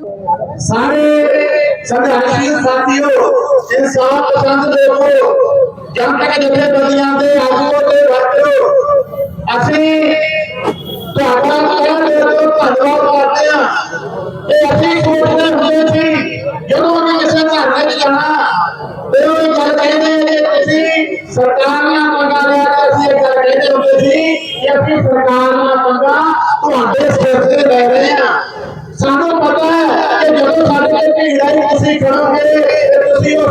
ਸਾਰੇ ਸੰਘਰਸ਼ੀ ਸਾਥੀਓ ਇਨਸਾਫ ਪਸੰਦ ਲੋਕੋ ਜਨਤਕ ਜਥੇਬੰਦੀਆਂ ਦੇ ਆਗੂਆਂ ਤੇ ਵਰਕਰੋ ਅਸੀਂ ਤੁਹਾਡਾ ਕਹਿਣ ਦੇ ਤੋਂ ਧੰਨਵਾਦ ਕਰਦੇ ਹਾਂ। ਇਹ ਅਸੀਂ ਸੋਚਦੇ ਹੁੰਦੇ ਸੀ, ਜਦੋਂ ਵੀ ਕਿਸੇ ਧਰਨੇ 'ਚ ਜਾਣਾ ਤੇ ਉਹ ਇਹ ਗੱਲ ਕਹਿੰਦੇ ਕਿ ਤੁਸੀਂ ਸਰਕਾਰੀਆਂ ਮੰਗਾਂ ਲਿਆ ਤੇ ਅਸੀਂ ਇਹ ਗੱਲ ਕਹਿੰਦੇ ਹੁੰਦੇ ਸੀ ਕਿ ਅਸੀਂ ਸਰਕਾਰ ਸਰਕਾਰੀਆਂ ਮੰਗਾਂ ਤੁਹਾਡੇ ਸਿਰ ਤੇ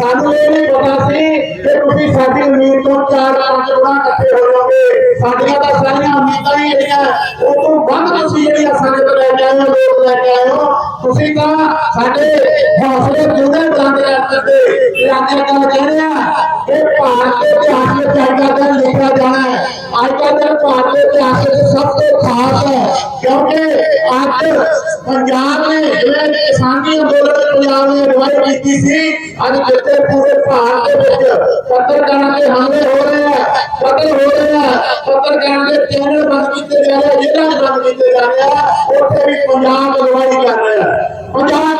ਸਾਨੂੰ ਇਹ ਨਹੀਂ ਪਤਾ ਸੀ ਕਿ ਤੁਸੀਂ ਸਾਡੀ ਉਮੀਦ ਤੋਂ ਚਾਰ ਪੰਜ ਗੁਣਾ ਇਕੱਠੇ ਹੋ ਜਾਓਗੇ। ਸਾਡੀਆਂ ਤਾਂ ਸਾਰੀਆਂ ਕਰਦੇ। ਇਹ ਅੱਜ ਕੱਲ ਕਹਿੰਦੇ ਆ ਕਿ ਭਾਰਤ ਦੇ ਇਤਿਹਾਸ ਵਿੱਚ ਅੱਜ ਦਿਨ ਲਿਖਿਆ ਜਾਣਾ ਹੈ। ਅੱਜ ਦਾ ਦਿਨ ਭਾਰਤ ਦੇ ਇਤਿਹਾਸ ਵਿੱਚ ਸਭ ਤੋਂ ਖਾਸ ਹੈ, ਕਿਉਂਕਿ ਅੱਜ ਪੰਜਾਬ ਨੇ ਜਿਵੇਂ ਕਿਸਾਨੀ ਅੰਦੋਲਨ ਪੰਜਾਬ ਨੇ ਅਗਵਾਈ ਕੀਤੀ ਸੀ, ਅੱਜ ਜਿੱਥੇ ਪੂਰੇ ਭਾਰਤ ਦੇ ਵਿੱਚ ਪੱਤਰਕਾਰਾਂ ਦੇ ਹਮਲੇ ਹੋ ਰਹੇ ਆ ਕਤਲ ਹੋ ਰਹੇ ਆ ਪੱਤਰਕਾਰਾਂ ਦੇ ਚੈਨਲ ਬੰਦ ਕੀਤੇ ਜਾ ਰਹੇ ਆ, ਜਿਹੜਾ ਬੰਦ ਕੀਤੇ ਜਾ ਰਹੇ ਆ ਉੱਥੇ ਵੀ ਪੰਜਾਬ ਅਗਵਾਈ ਕਰ ਰਿਹਾ। ਪੰਜਾਬ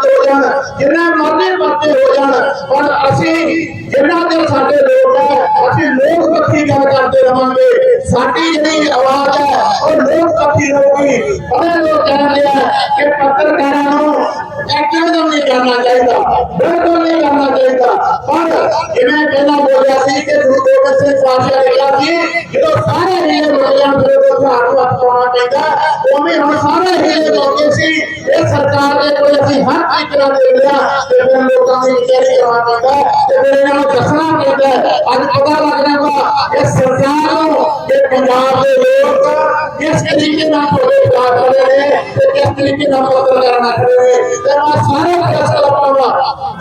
ਜਾਣ, ਜਿੰਨੇ ਮਰਜ਼ੀ ਪਰਚੇ ਹੋ ਜਾਣ, ਪਰ ਅਸੀਂ ਜਿੰਨਾ ਦੇ ਸਾਡੇ ਲੋਕ ਹੈ ਅਸੀਂ ਲੋਕ ਪੱਖੀ ਗੱਲ ਕਰਦੇ ਰਵਾਂਗੇ। ਸਾਡੀ ਜਿਹੜੀ ਆਵਾਜ਼ ਹੈ ਉਹ ਲੋਕ ਪੱਖੀ ਰਹੂਗੀ। ਬੜੇ ਲੋਕ ਕਹਿੰਦੇ ਆ ਕਿ ਪੱਤਰਕਾਰਾਂ ਨੂੰ ਐਕਟਿਵਿਜ਼ਮ ਨਹੀਂ ਕਰਨਾ ਚਾਹੀਦਾ, ਬਿਲਕੁਲ ਨਹੀਂ ਕਰਨਾ ਚਾਹੀਦਾ। ਪਰ ਜਿਵੇਂ ਪਹਿਲਾਂ ਬੋਲਿਆ ਸੀ ਕਿ ਗੁਰੂ ਗੋਬਿੰਦ ਸਿੰਘ ਪਾਤਸ਼ਾਹ ਨੇ ਕਿਹਾ ਸੀ, ਜਦੋਂ ਸਾਰੇ ਹੀਲੇ ਮੁੱਕ ਜਾਣ ਫਿਰ ਉਹ ਨੂੰ ਹੱਥ ਪਾਉਣਾ ਪੈਂਦਾ ਉਵੇਂ ਹੁਣ ਸਾਰੇ ਹੀਲੇ ਮੁੱਕੇ سی۔ یہ سرکار نے کوئی اسی حق کی کرا دے لیا کہ میں لوگوں کی کیری کروانے کا کہ میرے نام دسنا پڑتا ہے، اج پتہ لگنا کا یہ سرکار کو یہ پنجاب کے لوگ کس طریقے نال پروگرام کر رہے ہیں کس طریقے نال پتہ کرنا کر رہے ہیں تیرا سارا فیصلہ پاوا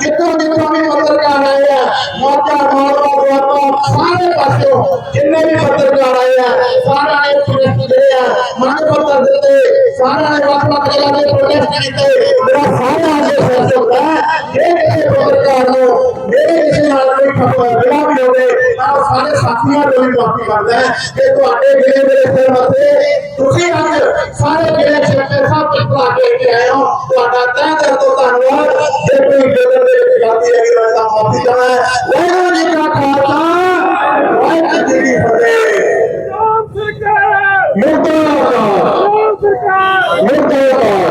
جتوں جتوں بھی پتہ کرنا ہے، موٹا موٹا موٹا سارے پاسوں جننے بھی ਕੀਤੇ ਮੇਰਾ ਸਾਰਿਆਂ ਦੇ ਫੈਸਲਾ ਹੁੰਦਾ ਹੈ ਜੇ ਕਿਸੇ ਪੱਤਰਕਾਰ ਨੂੰ ਮੇਰੇ ਕਿਸੇ ਨਾਲ ਕੋਈ ਖਬਰ ਜਿਹੜਾ ਵੀ ਹੋਵੇ ਤਾਂ ਉਹ ਸਾਰੇ ਸਾਥੀਆਂ ਨੂੰ ਵੀ ਮਾਫੀ ਕਰਦਾ ਹੈ ਕਿ ਤੁਹਾਡੇ ਜਿਹੜੇ ਮੇਰੇ ਸਿਰ ਮੱਥੇ ਤੁਸੀਂ ਅੱਜ ਸਾਰੇ ਜਿਹੜੇ ਛੇਟੇ ਸਭ ਤੋਂ ਭਲਾ ਕੇ ਕੇ ਆਏ ਹੋ ਤੁਹਾਡਾ ਤਹਿ ਦਿਲ ਤੋਂ ਧੰਨਵਾਦ ਜੇ ਕੋਈ ਗਲਤ ਦੇ ਵਿੱਚ ਗਲਤੀ ਹੈਗੀ ਮੈਂ ਤਾਂ ਮਾਫੀ ਚਾਹਣਾ ਹੈ ਵਾਹਿਗੁਰੂ ਜੀ ਕਾ ਖਾਲਸਾ ਵਾਹਿਗੁਰੂ ਜੀ ਕੀ ਫਤਿਹ ਰਾਮ ਸਰਕਾਰ ਮੁਰਦਾਬਾਦ ਰਾਮ ਸਰਕਾਰ ਮੁਰਦਾਬਾਦ